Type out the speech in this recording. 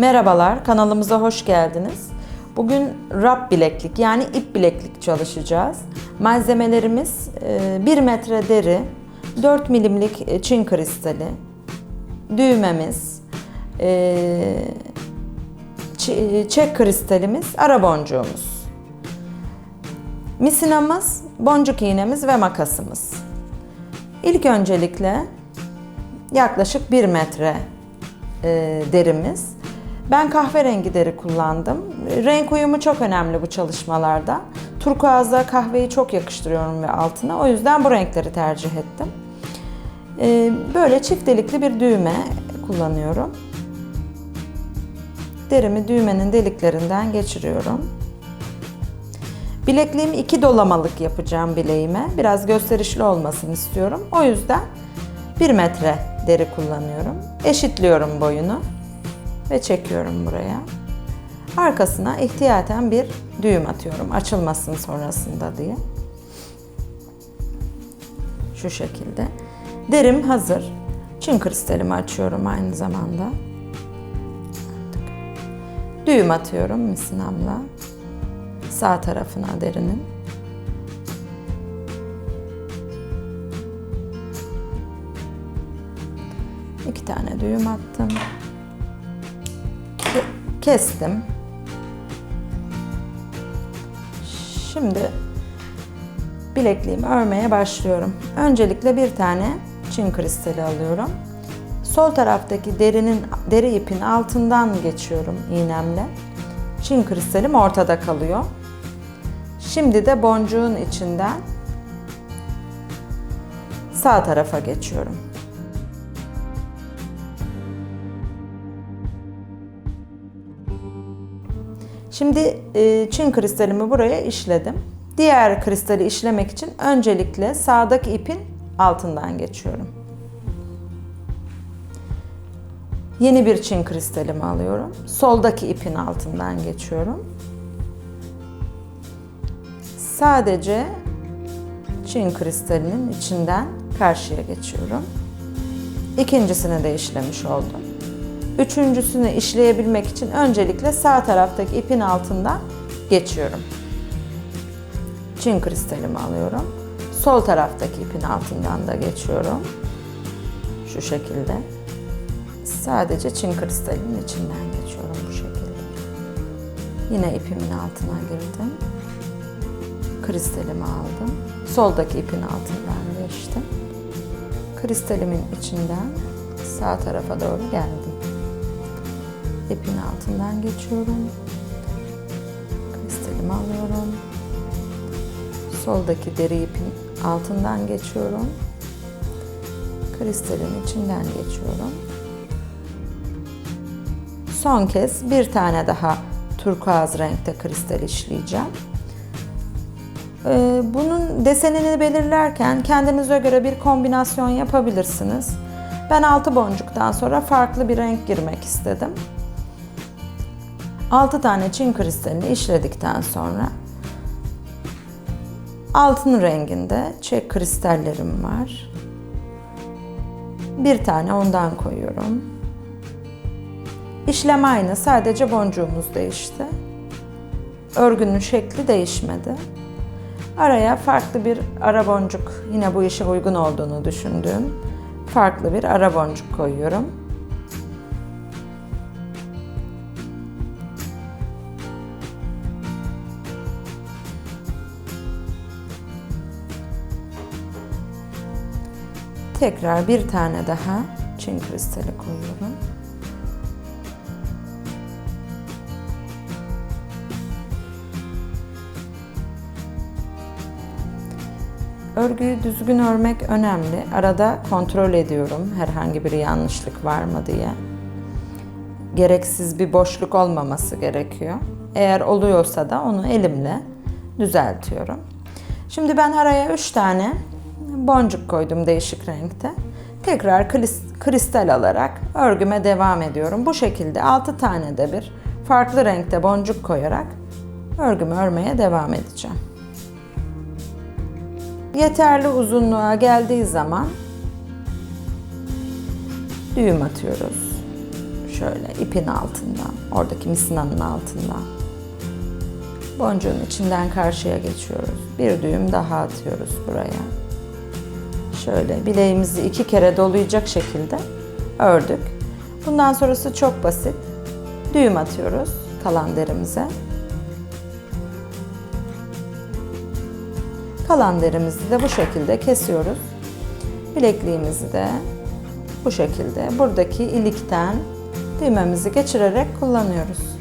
Merhabalar, kanalımıza hoş geldiniz. Bugün rap bileklik yani ip bileklik çalışacağız. Malzemelerimiz 1 metre deri, 4 milimlik e, çin kristali, düğmemiz, e, çek kristalimiz, ara boncuğumuz. Misinamız, boncuk iğnemiz ve makasımız. İlk öncelikle yaklaşık 1 metre e, derimiz. Ben kahverengi deri kullandım. Renk uyumu çok önemli bu çalışmalarda. Turkuazla kahveyi çok yakıştırıyorum ve altına. O yüzden bu renkleri tercih ettim. E, böyle çift delikli bir düğme kullanıyorum. Derimi düğmenin deliklerinden geçiriyorum. Bilekliğimi iki dolamalık yapacağım bileğime. Biraz gösterişli olmasını istiyorum. O yüzden 1 metre deri kullanıyorum. Eşitliyorum boyunu ve çekiyorum buraya. Arkasına ihtiyaten bir düğüm atıyorum açılmasın sonrasında diye. Şu şekilde. Derim hazır. Çin kristalimi açıyorum aynı zamanda. Düğüm atıyorum misinamla. Sağ tarafına derinin. İki tane düğüm attım. Ke- Kestim. Şimdi bilekliğimi örmeye başlıyorum. Öncelikle bir tane çin kristali alıyorum. Sol taraftaki derinin deri ipin altından geçiyorum iğnemle. Çin kristalim ortada kalıyor. Şimdi de boncuğun içinden sağ tarafa geçiyorum. Şimdi e, çin kristalimi buraya işledim. Diğer kristali işlemek için öncelikle sağdaki ipin altından geçiyorum. Yeni bir çin kristalimi alıyorum. Soldaki ipin altından geçiyorum. Sadece çin kristalinin içinden karşıya geçiyorum. İkincisini de işlemiş oldum. Üçüncüsünü işleyebilmek için öncelikle sağ taraftaki ipin altından geçiyorum. Çin kristalimi alıyorum. Sol taraftaki ipin altından da geçiyorum. Şu şekilde. Sadece çin kristalinin içinden geçiyorum bu şekilde. Yine ipimin altına girdim. Kristalimi aldım. Soldaki ipin altından geçtim. Kristalimin içinden sağ tarafa doğru geldim. İpin altından geçiyorum. Kristalimi alıyorum. Soldaki deri ipin altından geçiyorum. Kristalin içinden geçiyorum. Son kez bir tane daha turkuaz renkte kristal işleyeceğim. Ee, Bunun desenini belirlerken kendinize göre bir kombinasyon yapabilirsiniz. Ben 6 boncuktan sonra farklı bir renk girmek istedim. 6 tane çin kristalini işledikten sonra altın renginde çek kristallerim var. Bir tane ondan koyuyorum. İşlem aynı, sadece boncuğumuz değişti. Örgünün şekli değişmedi. Araya farklı bir ara boncuk, yine bu işe uygun olduğunu düşündüğüm farklı bir ara boncuk koyuyorum. Tekrar bir tane daha çin kristali koyuyorum. Örgüyü düzgün örmek önemli. Arada kontrol ediyorum herhangi bir yanlışlık var mı diye. Gereksiz bir boşluk olmaması gerekiyor. Eğer oluyorsa da onu elimle düzeltiyorum. Şimdi ben araya 3 tane boncuk koydum değişik renkte. Tekrar kris- kristal alarak örgüme devam ediyorum. Bu şekilde 6 tane de bir farklı renkte boncuk koyarak örgümü örmeye devam edeceğim. Yeterli uzunluğa geldiği zaman düğüm atıyoruz. Şöyle ipin altından, oradaki misinanın altından. Boncuğun içinden karşıya geçiyoruz. Bir düğüm daha atıyoruz buraya. Şöyle bileğimizi iki kere dolayacak şekilde ördük. Bundan sonrası çok basit. Düğüm atıyoruz kalan derimize. Kalan derimizi de bu şekilde kesiyoruz. Bilekliğimizi de bu şekilde buradaki ilikten düğmemizi geçirerek kullanıyoruz.